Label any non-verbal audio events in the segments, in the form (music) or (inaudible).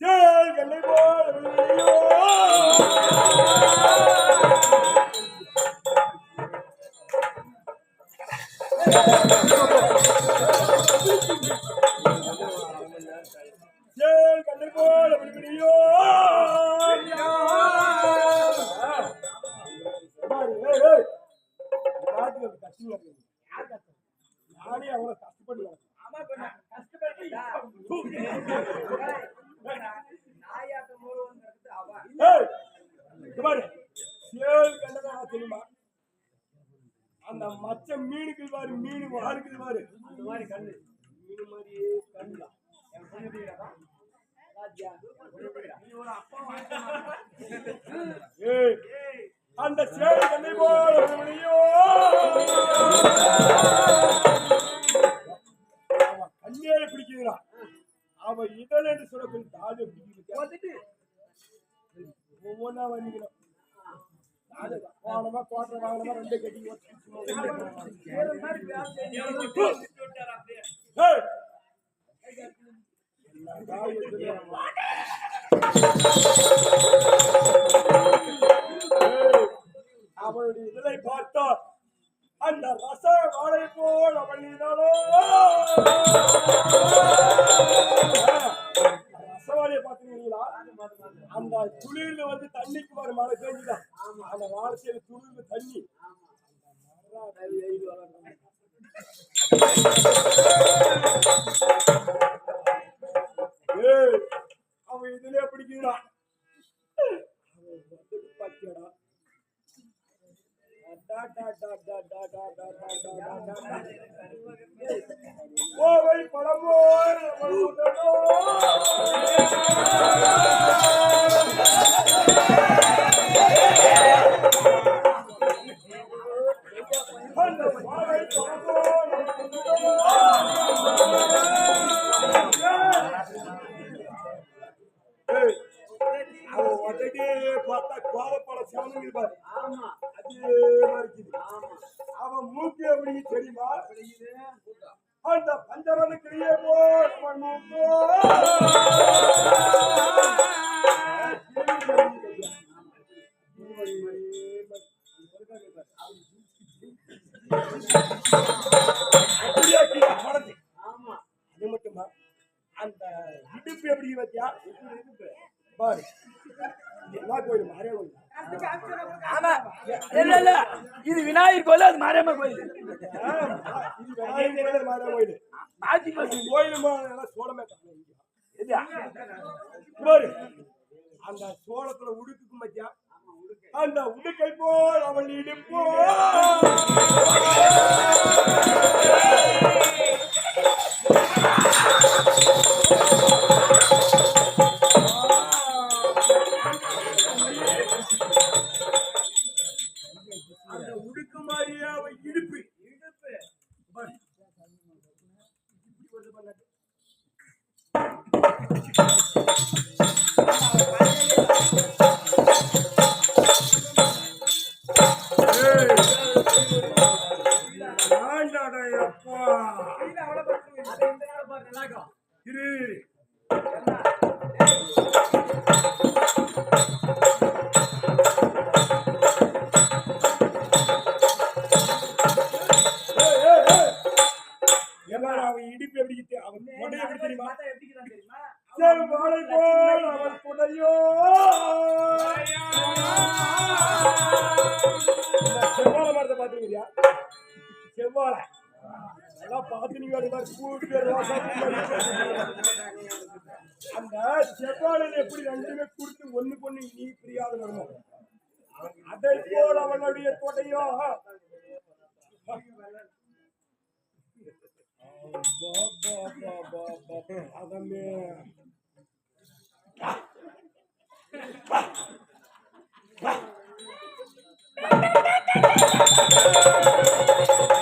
Sale கல்லை போல் இருக்குது பாரு. அந்த மாதிரி கண்ணு. மீன் மாதிரியே கண்ணுடா. என் அந்த சேவை தண்ணி போல அவன் கண்ணேரை பிடிக்குதுடா அவன் இதழ் என்று சொல்லக்கூடிய தாது பிடிக்குது ஒவ்வொன்னா வந்தீங்களா வாங்கணுமா கோட்டை வாங்கணுமா ரெண்டு கட்டி அவளுடைய பார்த்தா அந்த ரச வாழை போல் அவள் ரசவாளியை பார்த்து அந்த குளிர்ல வந்து தண்ணிக்கு வர மழை பெஞ்சுதான். அந்த வாரத்தில் குளிர்ல தண்ணி. அவன் இதுலயே பிடிக்கிறான் பாத்தியாடா ஓ வை பழமோ செந்தல் மாலை போல் அவள் துணையோ செவ்வாழை மரத்தை பார்த்துருக்கியா செவ்வாழை அந்த செவ்வாழையில் எப்படி ரெண்டுமே கொடுத்து ஒன்று பொண்ணு நீ பிரியாத அதை போல் அவனுடைய தொடையோ அதமே Thank you.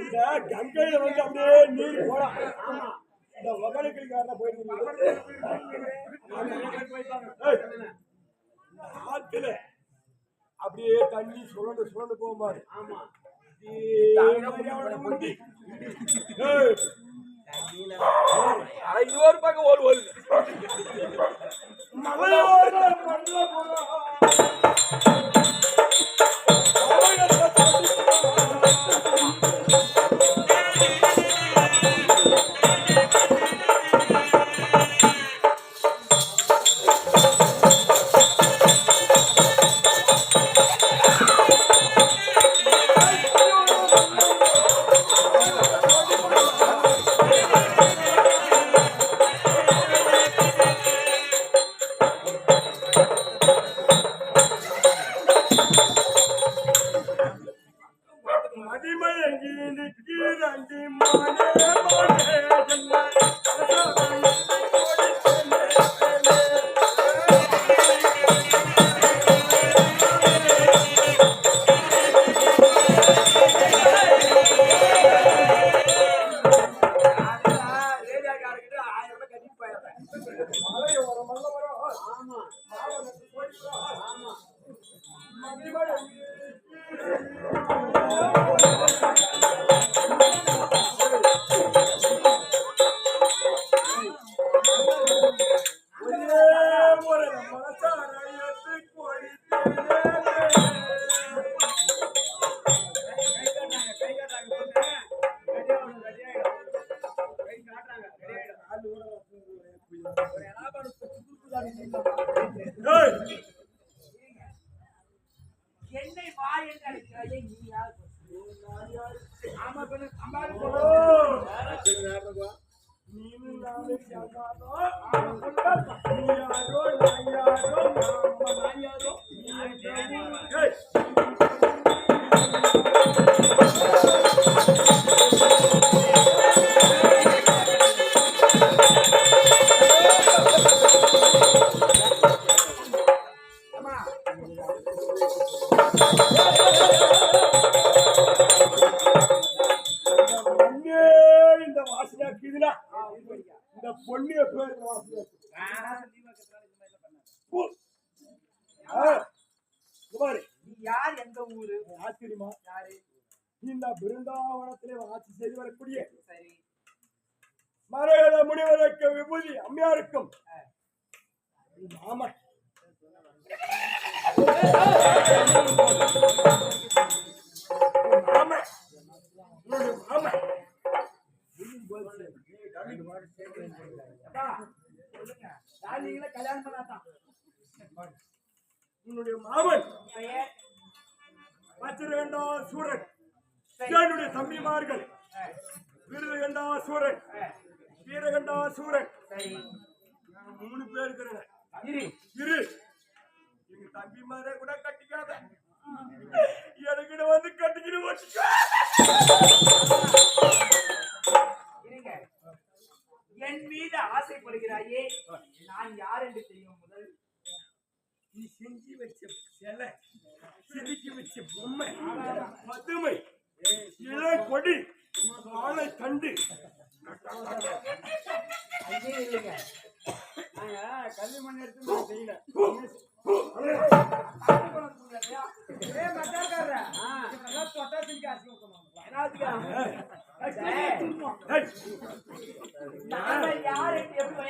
இந்த அப்படியே நீர் போடா இந்த ஒகலக்கிழக்காரன் போயிட்டு ஆமா. இன்னொரு பக்கம் ஓடு ஓடு. மலையோட ஆமா. மாமா மாமா கல்யாணம் பண்ணாதான். உன்னுடைய மாமன். வச்சிருக்கண்டா சூரன். என்னுடைய தம்பிமார்கள். வீரகண்டா சூரன். வீரகண்டா சூரன். மூணு பேர் இருக்கிறேன் இரு இரு. கூட கட்டிக்காத. எனக்கு வந்து கட்டிக்கிட்டு என் மீது ஆசைப்படுகிறாயே நான் யார் என்று தெரியும் நீ செஞ்சு வச்ச வச்ச பொம்மை பதுமை இளை கொடி ஆளை தண்டு. இல்லைங்க கல்வி மண் எடுத்து செய்யல. யாரு எப்படி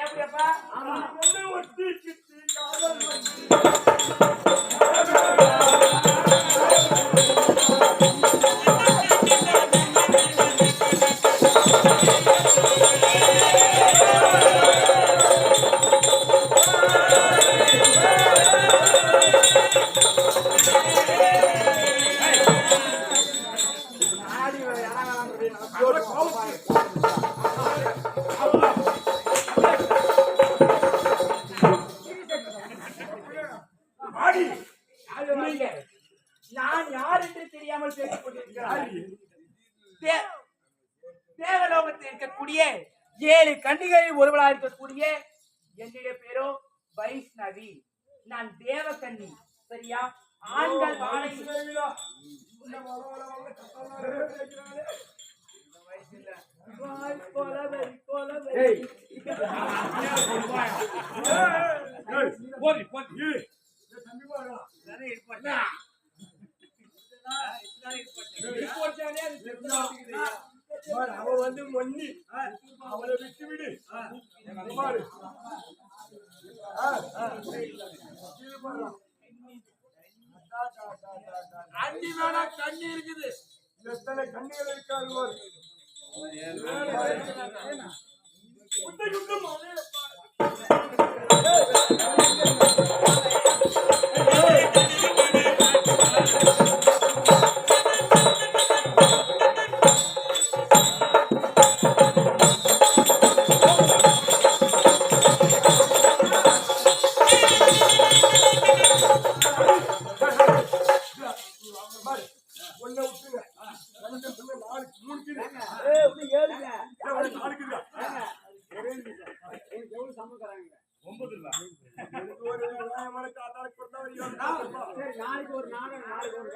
வைஷ்ணவி. நான் தேவகன்னி. சரியா? ஆண்கள் வாழை போட்டானே அவ வந்து மொன்னி. அவளை விட்டு விடு. குமார் அண்ணி வேணா கண்ணி இருக்குது. எத்தனை கண்ணிகள் இருக்காங்க குட்டை குட்டும்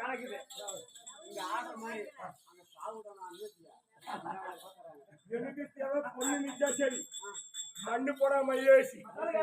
கணக்குது இங்க ஆடுற மாதிரி அங்க சாவுதான் எனக்கு தேவை பொண்ணு நிச்சா சரி மண்ணு போடாம ஐயோசி பொண்ணு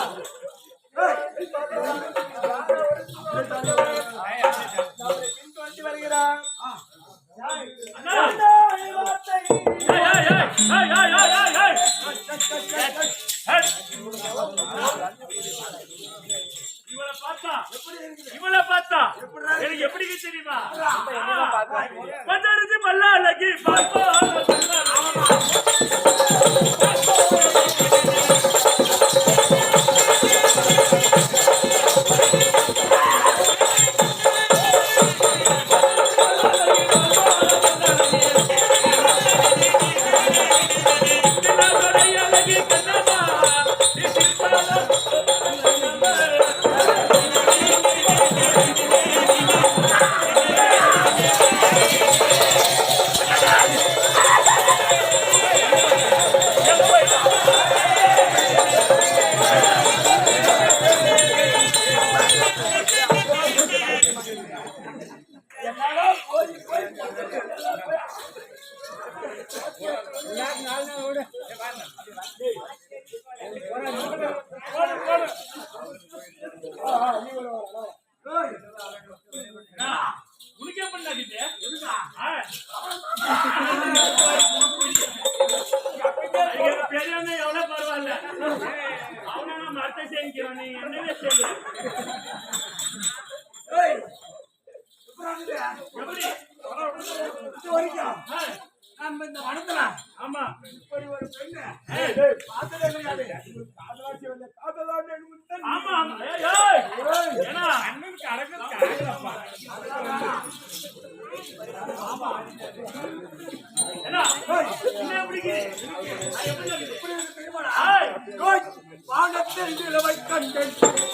வானத்தில் நிலவை கண்கள்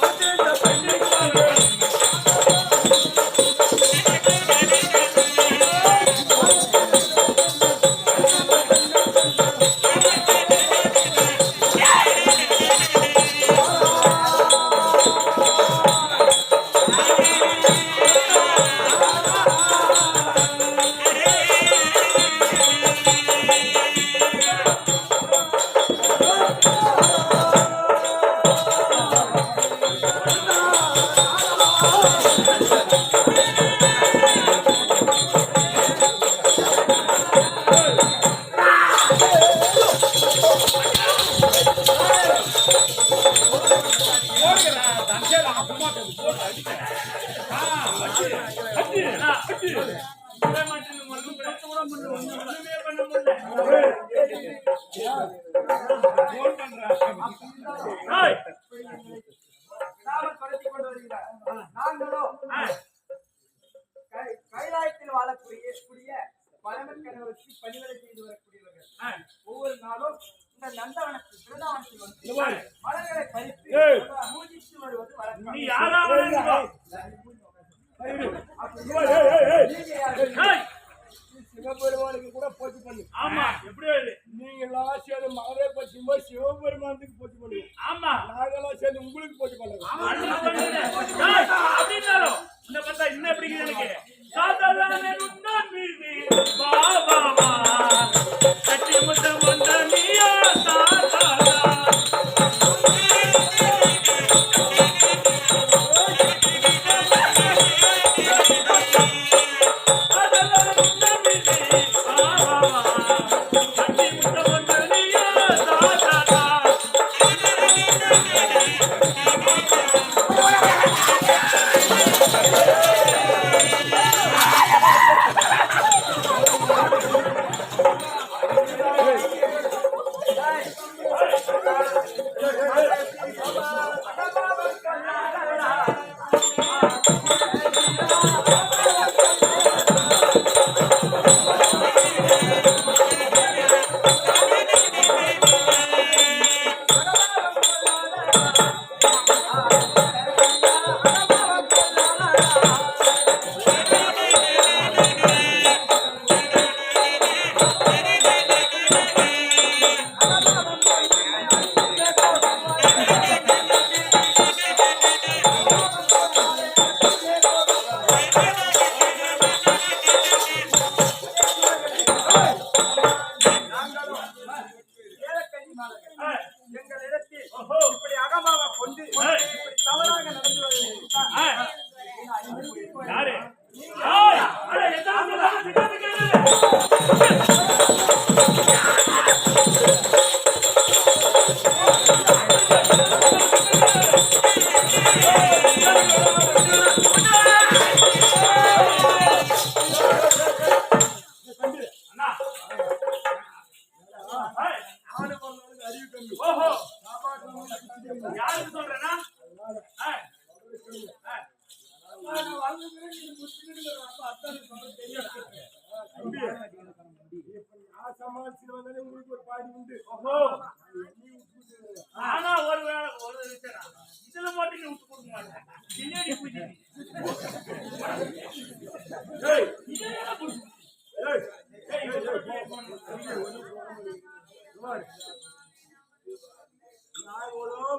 அதே Hallelujah. (laughs) சிவபெருமானுக்கு கூட போச்சு பண்ணு. ஆமா எப்படி நீங்க சேர்ந்து மகளே போச்சும் சிவபெருமானுக்கு போச்சு பண்ணுவோம் ஆமா. நாங்கெல்லாம் சேர்ந்து உங்களுக்கு போச்சு பண்ணுங்க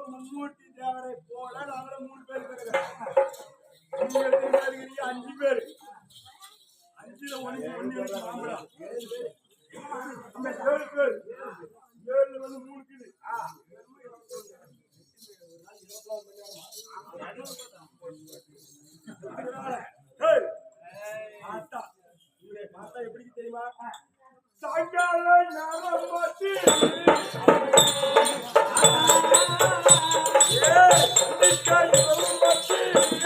மும்மூர்த்தி தேவரை போல நாங்களும் மூணு பேர் இருக்கிறீங்க அஞ்சு பேர் அஞ்சுல ஒன்று ஒன்று மாம்பழா ஏழு பேர். ஏழு வந்து மூணு கிளி அதனால பார்த்தா. உங்களை பார்த்தா எப்படி தெரியுமா? சாயங்கால நேரம் பார்த்து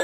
ஏ